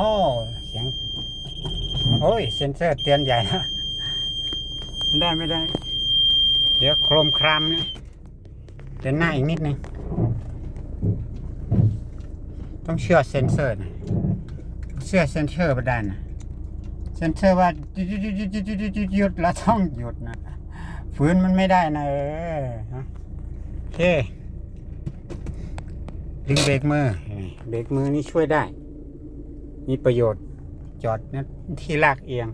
โอ้เสียง โอ้ย เซนเซอร์เตือนใหญ่นะได้ไม่ได้ เดี๋ยวโครมครามเนี่ยเดินหน้าอีกนิดนึง ต้องเชื่อเซนเซอร์นะเชื่อเซนเซอร์ประดานะเซนเซอร์ว่าหยุดแล้วต้องหยุดนะฝืนมันไม่ได้นะเออโอเคดึงเบรกมือ เบรกมือนี่ช่วยได้ มีประโยชน์จอดนะที่ลากเอียง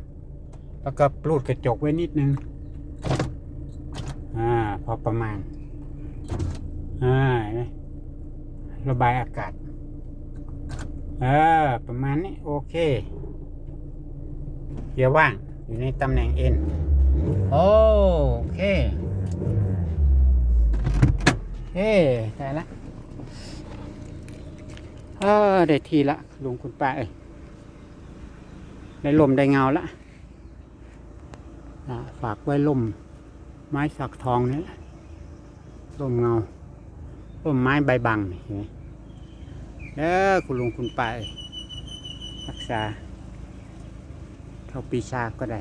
แล้วก็ปลูดกระจกไว้นิดนึง อ่า พอประมาณ อ่าระบายอากาศเออประมาณนี้ โอเคเกียร์ว่าง อยู่ในตำแหน่ง N โอเคเฮ้ได้ละเออได้ทีละลุงคุณป้าเอ้ย ได้ลมได้เงาละฝากไว้ลมไม้สักทองนี่แหละลมเงาลมไม้ใบบังนี่เด้อคุณลุงคุณป้ารักษาเท่าปีชาก็ได้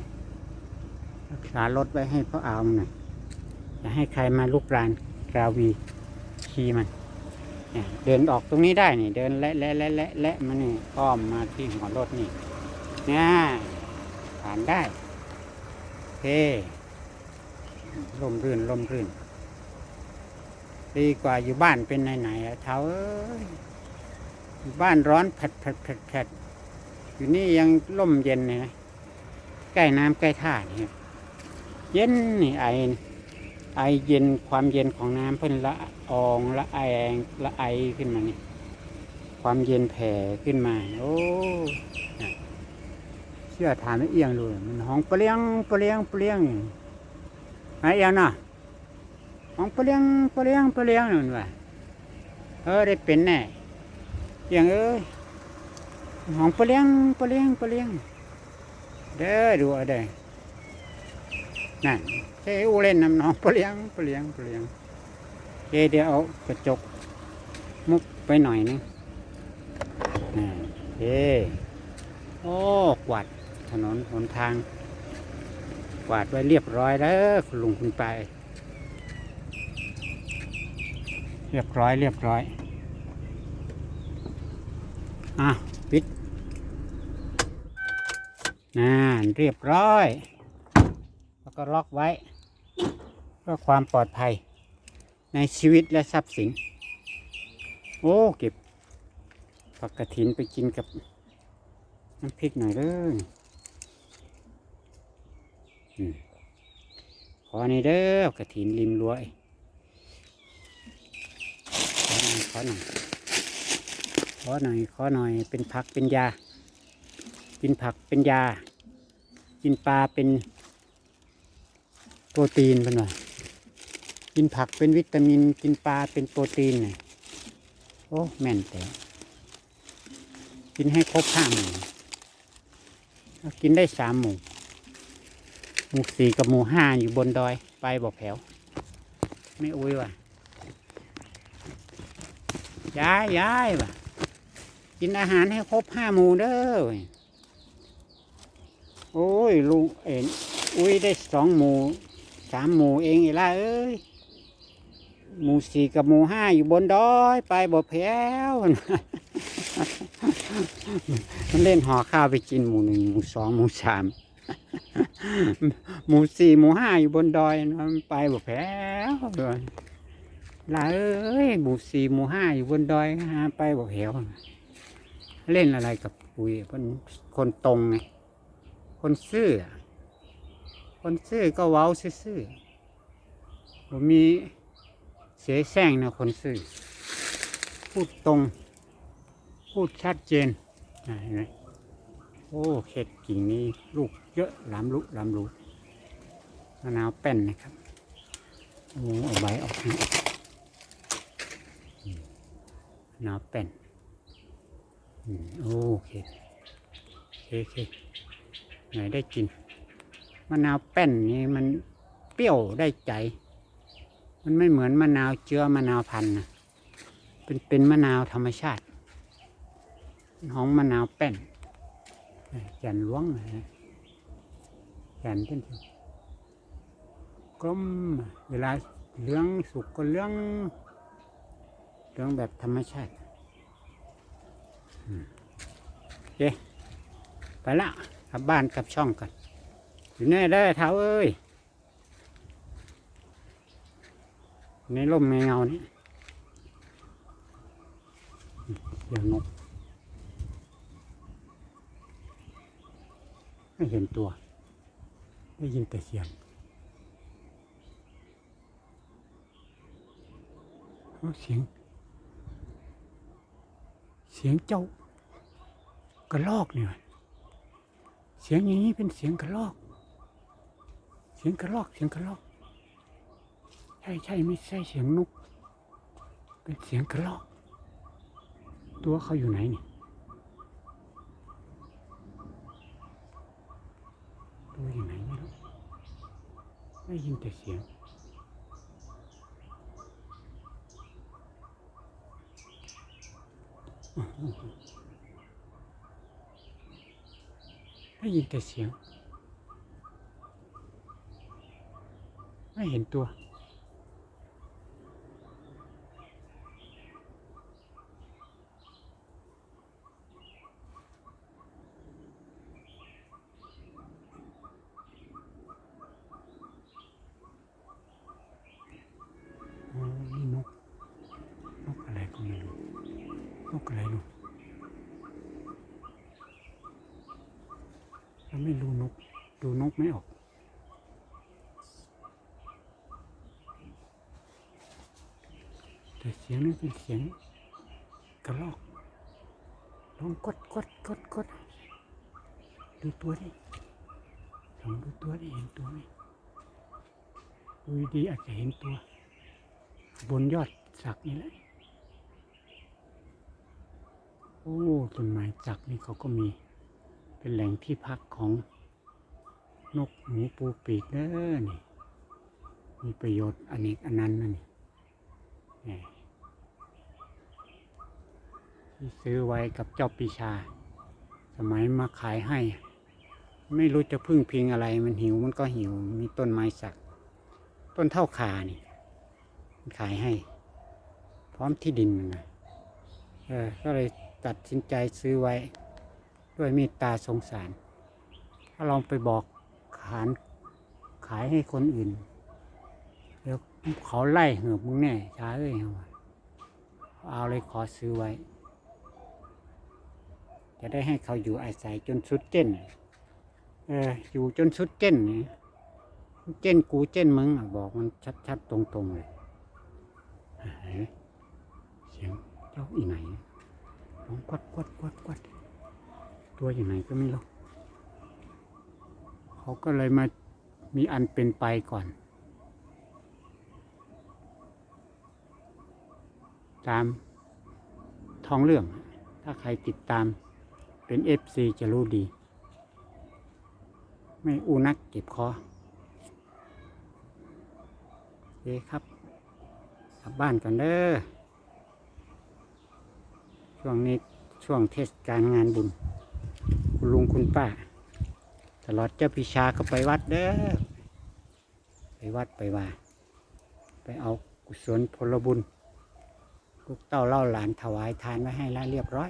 รักษารถไว้ให้พ่ออาวมันหน่อยอย่าให้ใครมาลุกรานกราวีขี่มันเดินออกตรงนี้ได้นี่ เดินและและและและและมานี่อ้อมมาที่หัวรถนี่ เนี่ยผ่านได้เคลมรื่นลมรื่น ดีกว่าอยู่บ้านเป็นไหนๆอะเท้าอยู่บ้านร้อนแผดแผดแผดแผดอยู่นี่ยังล่มเย็นเลยนะใกล้น้ำใกล้ท่านี่เย็นนี่ไอไอเย็นความเย็นของน้ำเพิ่นละอองละไอแองละไอขึ้นมานี่ความเย็นแผ่ขึ้นมา โอ้ ชื่อฐานไม่เอียงเลย มันห้องเปลี่ยงเปลี่ยงเปลี่ยงไอเอียงน่ะห้องเปลี่ยงเปลี่ยงเปลี่ยงนั่นวะเออได้เป็นแน่เอียงเอ้ยห้องเปลี่ยงเปลี่ยงเปลี่ยงเด้อดูอาเด้อนั่นเฮ้ยอูเล่นน้ำหน้องเปลี่ยงเปลี่ยงเปลี่ยงเฮ้เดี๋ยวเอากระจกมุกไปหน่อยนึงนี่เฮ้โอ้กวาด ถนนหนทางกวาดไว้เรียบร้อยแล้วคุณลุงคุณไป เรียบร้อยเรียบร้อยอะปิดน่นเรียบร้อย แล้วก็ล็อกไว้เพื่อความปลอดภัย ในชีวิตและทรัพย์สิน โอ้เก็บผักกระถินไปกินกับน้ำพริกหน่อยเลยอืม ขอนี่เด้อกระถินริมรั้วไอ้ขอหน่อยขอหน่อยขอหน่อยขอหน่อยเป็นผักเป็นยา กินผักเป็นยา กินปลาเป็นโปรตีนเป็นว่ากินผักเป็นวิตามินกินปลาเป็นโปรตีนน่โอ้แม่นแต่กินให้ครบห้าหมู่กินได้สามหมู่ หมู่สี่กับหมู่ห้าอยู่บนดอย ไปบอกแถวไม่อุ้ยว่ะย้ายย้ายว่ะ กินอาหารให้ครบห้าหมู่เด้อโอ้ยลุงเอ็นอุ้ยได้สองหมู่สามหมู่เองอีล่ะเอ้ยหมู่สี่กับหมู่ห้าอยู่บนดอย ไปบ่แพ้วมันเล่นห่อข้าวไปกินหมู่หนึ่งหมู่สองหมู่สาม หมูสี่หมูห้าอยู่บนดอยนะมันไปบ่แพ้วเลยล่ะเอ้ยหมูสี่หมูห้าอยู่บนดอยหาไปบ่แพ้วเล่นอะไรกับปุ๋ยคนคนตรงไงคนซื่อคนซื่อก็เว้าซื่อๆผมมีเสียแซงนะคนซื่อพูดตรง พูดชัดเจนเห็นไหม อ้เห็ดกิ่งนี้ลูกเยอะลามลุหลามลุมะนาวแป้นนะครับโอ้เอาใบออกนะมะนาวแป้นโอเคโอเคอเคไหนได้กินมะนาวแป้นนี่มันเปรี้ยวได้ใจ มันไม่เหมือนมะนาวเจือมะนาวพันธุ์นะเป็นเป็นมะนาวธรรมชาติหอมมะนาวแป้น แก่นหล้วงนะแก่นเป็นกลมเวลาเลี้ยงสุกก็เลี้ยงเลี้ยงแบบธรรมชาติโอเคไปละกลับบ้านกลับช่องกันอยู่นี่ได้เท้าเอ้ยในร่มในเงานี้เดี๋ยวนก ไม่เห็นตัว ได้ยินแต่เสียงเสียง เสียงเจ้ากระลอกเนี่ยเสียงอย่างนี้เป็นเสียงกระลอก เสียงกระลอก เสียงกระลอก ใช่ใช่ไม่ใช่เสียงนก เป็นเสียงกระรอก ตัวเขาอยู่ไหนเนี่ ตัวอยู่ไหนไม่รู้ได้ยินแต่เสียงได้ยินแต่เสียง ไม่เห็นตัว อ๋อนี่นก นกอะไรก็ไม่รู้ นกอะไรลูก เราไม่รู้นก ดูนกไม่ออก แต่เสียงนั้นเป็นเสียงกระรอกลองกดกดกดกดดูตัวดิลองดูตัวดิเห็นตัวไหมดูดีอาจจะเห็นตัว บนยอดสักนี่แหละ โอ้ต้นไม้สักนี่เขาก็มี เป็นแหล่งที่พักของนกหนูปูปีกเด้อนี่ มีประโยชน์อันนี้อันนั้นนะนี่ที่ซื้อไว้กับเจ้าปีชา สมัยมาขายให้ ไม่รู้จะพึ่งพิงอะไรมันหิวมันก็หิว มีต้นไม้สัก ต้นเท่าขานี่ ขายให้ พร้อมที่ดินนั่นนะเออก็เลยตัดสินใจซื้อไว้ ด้วยเมตตาสงสาร ถ้าลองไปบอกขานขายให้คนอื่นเดี๋ยวเขาไล่เหือบมึงแน่ช้าเอ้ยเอาเอาเลยขอซื้อไว้ จะได้ให้เขาอยู่อาศัยจนสุดเจนเอออยู่จนสุดเจนนี่เจนกูเจนมึงบอกมันชัดๆตรงๆเลยเฮ้ยเสียงเจ้าอีไหนร้องกวัดกวัดกวัดกวัด ตัวอย่างไหนก็ไม่รู้เขาก็เลยมามีอันเป็นไปก่อน ตามท้องเรื่อง ถ้าใครติดตามเป็นเอฟซีจะรู้ดี ไม่อูนักเก็บคอโอเคครับ กลับบ้านกันเด้อช่วงนี้ช่วงเทศกาลงานบุญ คุณลุงคุณป้า ตลอดเจ้าพิชาก็ไปวัดเด้อไปวัดไปว่า ไปเอากุศลผลบุญลูกเต้าเล่าหลานถวายทานไว้ให้แล้วเรียบร้อย